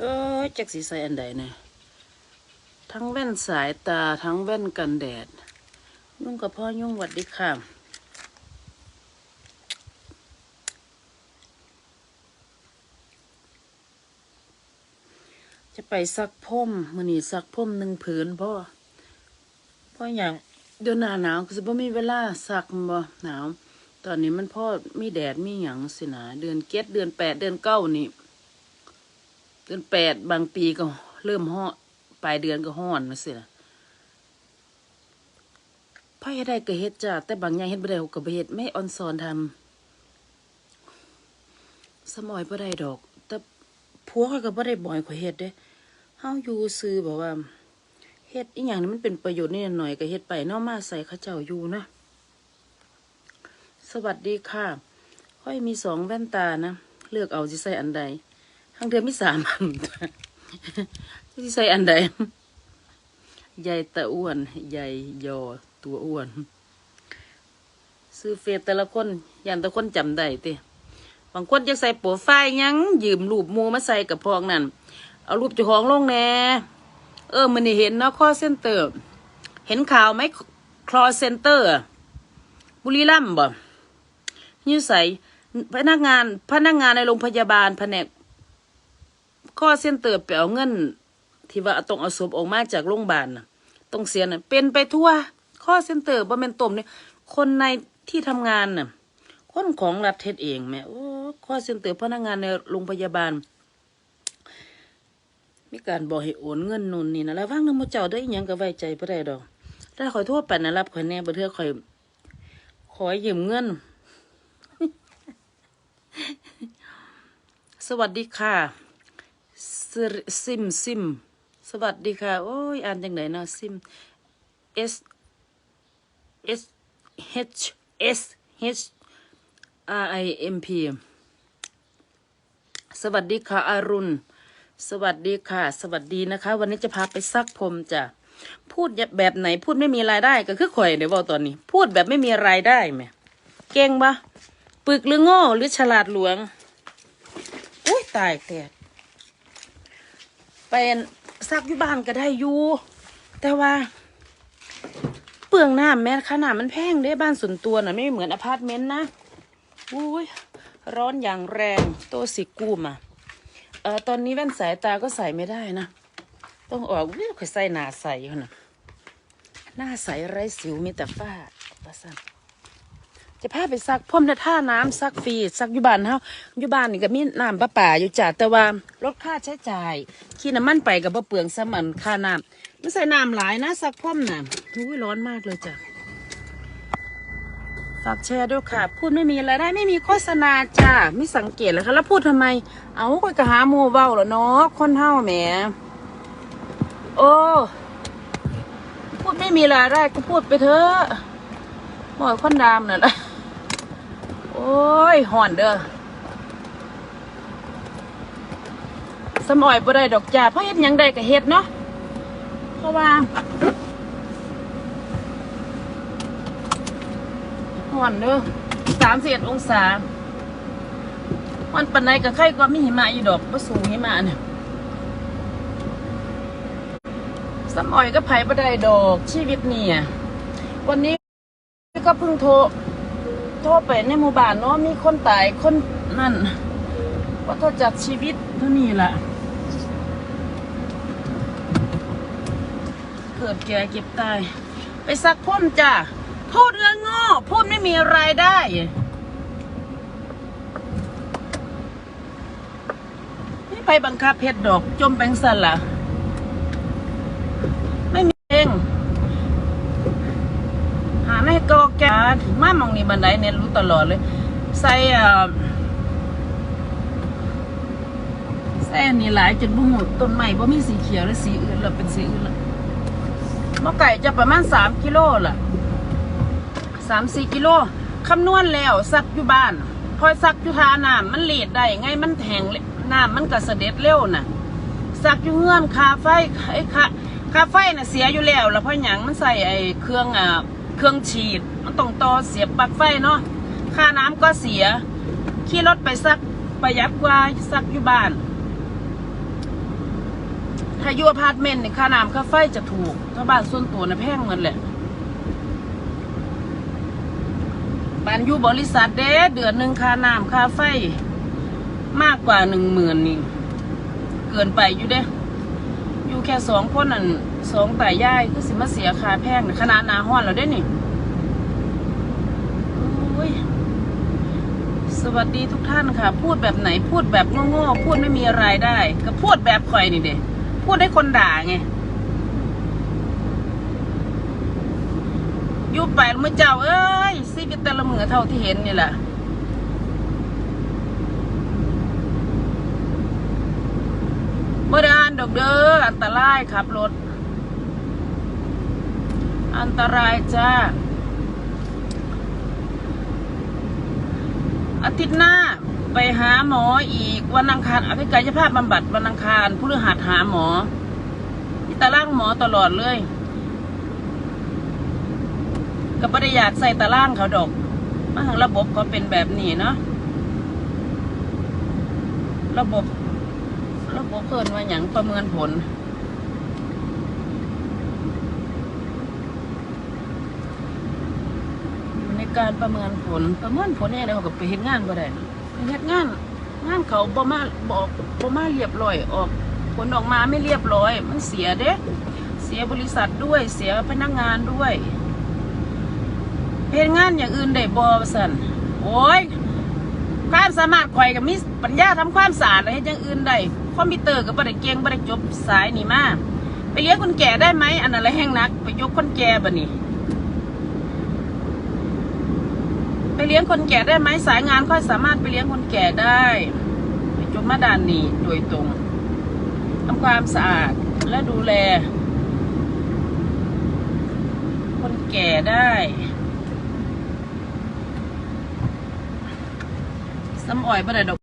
เออจักสีใส่อันใดเนี่ยทั้งแว่นสายตาทั้งแว่นกันแดด ยุ่งกับพ่อยุ่งหวัดดีค่ะจะไปซักพ่มมือนี่ซักพ่มหนึ่งผืนพ่อพ่ออย่างเดือนหนาหนาวก็จะบ่มีเวลาซักบ่หนาว ตอนนี้มันพ่อมีแดดมีหยังสินะเดือนเก็ดเดือนแปดเดือนเก้านี่ เดือนแปดบางปีก็เริ่มฮ้อปลายเดือนก็ฮ้อนมาสิล่ะพ่อเฮ็ดได้ก็เฮ็ดจ้ะแต่บางอย่างเฮ็ดบ่ได้ก็บ่เฮ็ดไม่ออนซอนทำสมอยบ่ได้ดอก แต่ผัวเขาก็บ่ได้บ่อยข่อยเฮ็ดเด้เฮาอยู่ซื่อแบบว่าเฮ็ดอีหยังนี่มันเป็นประโยชน์นิดหน่อยก็เฮ็ดไปนาะมาใส่เขาเจ้าอยู่นะ สวัสดีค่ะค่อยมีสองแว่นตานะ เลือกเอาสิใส่อันใด ทั้งเดือนมีสามอันที่ใส่อันใดใหญ่ตะอ้วนใหญ่ยอตัวอ้วน ซื้อเฟซแต่ละคนยันแต่คนจำได้ติบางคนจะใส่โปรไฟยังยืมรูปมูมาใส่กับพองนั่น เอารูปเจ้าของลงแน่เออมันนี่เห็นเนาะคอเซนเตอร์ เห็นข่าวไหมคลอเซนเตอร์ บุรีรัมย์บ่ยูใส่พนักงานพนักงานในโรงพยาบาลแผนก ข้อเส้นเติบไปเอาเงิน ที่ว่าต้องเอาศพออกมาจากโรงพยาบาลน่ะต้องเสียน่ะเป็นไปทั่ว ข้อเส้นเติบบ่แม่นต้มเนี่ยคนในที่ทำงานน่ะคนของรัฐเทศเองแม่โอ้ข้อเส้นเติบพนักงานในโรงพยาบาล มีการบอกให้โอนเงินนู่นนี่นะแล้วว่างนำหมเจ้าได้ยังก็ไว้ใจบ่ได้ดอกถ้าข่อยโทษไปนะรับขอยแน่บ่เทื่อขอยขอยืมเงิน สวัสดีค่ะ ซิมซิม สวัสดีค่ะ โอ้ย อ่านจังไหนเนาะซิม S S H S H R I M P สวัสดีค่ะอารุณ สวัสดีค่ะ สวัสดีนะคะ วันนี้จะพาไปซักผมจ้ะ พูดแบบไหนพูดไม่มีรายได้ก็คือข่อยเดี๋ยวบอกตอนนี้ พูดแบบไม่มีรายได้ไหมเก่งปะปึกหรือโง่หรือฉลาดหลวง อุ้ยตายแตก เป็นซักอยู่บ้านก็ได้อยู่แต่ว่า เปลืองน้ำแม่ขนาดมันแพงเด้บ้านส่วนตัวน่ะไม่เหมือนอพาร์ตเมนต์นะอุ้ยร้อนอย่างแรงตัวสิกูมอะเออตอนนี้แว่นสายตาก็ใส่ไม่ได้นะ ต้องออกวิวใส่หน้าใสอยู่นะหน้าใสไร้สิวมีแต่ฝ้าประสัน จะพาไปซักพ่มในท่าน้ำซักฟรีซักอยู่บ้านเฮาอยู่บ้านนี่ก็มีน้ำประป่าอยู่จ้ะแต่ว่าลดค่าใช้จ่ายขี้น้ำมันไปกับบ่เปลืองสมันค่าน้ำไม่ใส่น้ำหลายนะซักพ่มน่ะอุ้ยร้อนมากเลยจ้ะฝากแชร์ด้วยค่ะ พูดไม่มีอะไรได้ไม่มีโฆษณาจ้ะไม่สังเกตเลยค่ะแล้วพูดทำไม เอาก็กะหาโมเว้าแล้วเนาะคนเฮาแหมโอ้พูดไม่มีอะไรได้ก็พูดไปเถอะหมอยคนดามน่ะนะ โอ้ยห่อนเด้อสมอยบ่ได้ดอกจ้าเพราะเฮ็ดยังได้ก็เฮ็ดเนาะเพราะว่าห่อนเด้อสามสิบองศาวันปันใดก็ไข่กว่ามีหิมะอยู่ดอกบ่สูงหิมะเนี่ยสมอยก็ไผบ่ได้ดอกชีวิตเนี่อะวันนี้ก็เพิ่งโทร โทรไปในหมู่บ้านเนาะมีคนตายคนนั่นว่าถ้าจัดชีวิตเท่านี้แหละเกิดแก่เก็บตาย ไปซักพ่มจ้ะพูดเรื่องง้อพูดไม่มีรายได้ไม่ไปบังคับเพชรดอก จมแปงสันล่ะม่มีเอง หาไม่กอแก มามองนี่บันไดเนี่ยรู้ตลอดเลย ใส่ใส่อันนี้หลายจนบุหมดต้นไม้บ่มีสีเขียวและสีอื่นแล้วเป็นสีอื่นละมอไก่จะประมาณสามกิโลล่ะสามสี่กิโลคำนวณแล้วซักอยู่บ้านพอซักอยู่ทาน้ำมันเลดได้ไงมันแห้งน้ำมันก็เสด็จเร็วน่ะซักอยู่เงื่อนคาไฟไอ้คาคาไฟน่ะเสียอยู่แล้วแล้วพราะหยังมันใส่ไอ้เครื่องอ่า เครื่องฉีด มันต้องต่อเสียบปลั๊กไฟเนาะค่าน้ำก็เสีย ขี่รถไปซักประหยัดกว่าซักอยู่บ้านถ้าอยู่อพาร์ตเมนต์เนี่ยค่าน้ำค่าไฟจะถูก ถ้าบ้านส่วนตัวนะแพงเหมือนแหละบ้านอยู่บริษัทเด้เดือนหนึ่งค่าน้ำค่าไฟ มากกว่าหนึ่งหมื่นนี่ เกินไปอยู่เด้ อยู่แค่สองคนนั่นสองแต่ย่ายก็สิมาเสียคาแพงน่ะขนาดนาห้อนแล้วเด้นี่สวัสดีทุกท่านค่ะ พูดแบบไหนพูดแบบโง่ๆพูดไม่มีรายได้ ก็พูดแบบข่อยนี่เด็พูดให้คนด่าไงอยู่ไปแล้วมื่อเจ้า เอ้ยซีวิตแต่ละมือเท่าที่เห็นนี่แหละบ่ไดอกเด้ออันตรายขับรถ อันตรายจ้า อาทิตย์หน้าไปหาหมออีกวันอังคารอภิกายภาพบำบัดวันอังคารผู้ฤหัสหาหมอที่ตารางหมอตลอดเลยก็ไม่ได้อยากใส่ตารางเขาดอกมาทางระบบเขาเป็นแบบนี้เนาะระบบ ระบบเพิ่นว่าอย่างประเมินผลในการประเมินผลประเมินผลเนี่ยเราก็ไปเฮ็ดงานบ่ได้เฮ็ดงาน งานเขาบ่มาบอกบ่มาเรียบร้อยออก ผลออกมาไม่เรียบร้อย มันเสียเด้เสียบริษัทด้วยเสียพนักงานด้วยเฮ็ดงานอย่างอื่นได้บ่ว่าซั่นโอ้ย ความสามารถข่อยก็มีปัญญาทำความสะอาดเฮ็ดอย่างอื่นได้คอมพิวเตอร์ก็บ่ได้เกงบ่ได้จบสายนี่มาไปเลี้ยงคนแก่ได้ไหมอันนั้นแห้งนักไปยกคนแก่บัดนี้ไปเลี้ยงคนแก่ได้ไหมสายงานค่อยสามารถไปเลี้ยงคนแก่ได้ไปจบมาดานนี้โดยตรงทำความสะอาดและดูแล คนแก่ได้ ซ้ำอ่อยบ่ได้ดอก